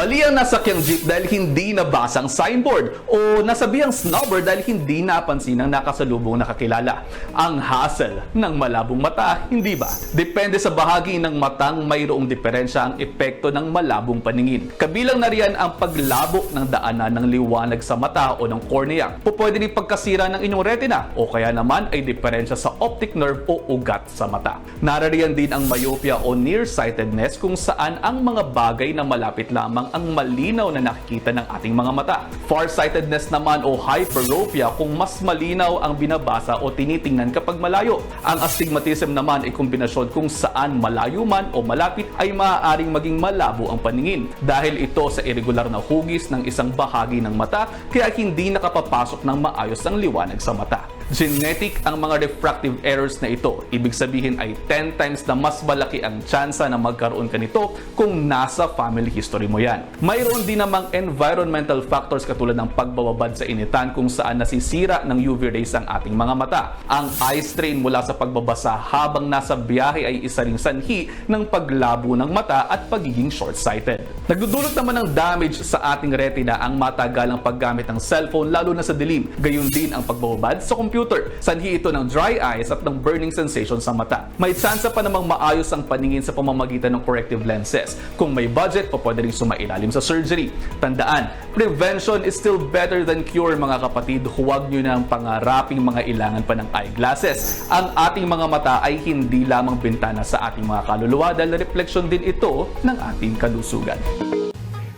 Mali ang nasakyang jeep dahil hindi nabasa ang signboard o nasabihang snubber dahil hindi napansin ang nakasalubong nakakilala. Ang hassle ng malabong mata, hindi ba? Depende sa bahagi ng matang mayroong diferensya ang epekto ng malabong paningin. Kabilang na riyan ang paglabo ng daanan ng liwanag sa mata o ng cornea. O pwede rin pagkasira ng inyong retina o kaya naman ay diferensya sa optic nerve o ugat sa mata. Narariyan din ang myopia o nearsightedness kung saan ang mga bagay na malapit lamang ang malinaw na nakikita ng ating mga mata. Farsightedness naman o hyperopia kung mas malinaw ang binabasa o tinitingnan kapag malayo. Ang astigmatism naman ay kombinasyon kung saan malayo man o malapit ay maaaring maging malabo ang paningin dahil ito sa irregular na hugis ng isang bahagi ng mata kaya hindi nakapapasok ng maayos ang liwanag sa mata. Genetic ang mga refractive errors na ito. Ibig sabihin ay 10 times na mas malaki ang tsansa na magkaroon ka nito kung nasa family history mo yan. Mayroon din namang environmental factors katulad ng pagbababad sa initan kung saan nasisira ng UV rays ang ating mga mata. Ang eye strain mula sa pagbabasa habang nasa biyahe ay isa ring sanhi ng paglabo ng mata at pagiging short-sighted. Nagdudulot naman ng damage sa ating retina ang matagalang paggamit ng cellphone lalo na sa dilim. Gayun din ang pagbababad sa computer. Sanhi ito ng dry eyes at ng burning sensation sa mata. May tsansa pa namang maayos ang paningin sa pamamagitan ng corrective lenses. Kung may budget, pa pwede rin sumailalim sa surgery. Tandaan, prevention is still better than cure mga kapatid. Huwag nyo na ang pangaraping mga ilangan pa ng eyeglasses. Ang ating mga mata ay hindi lamang bintana sa ating mga kaluluwa dahil refleksyon din ito ng ating kalusugan.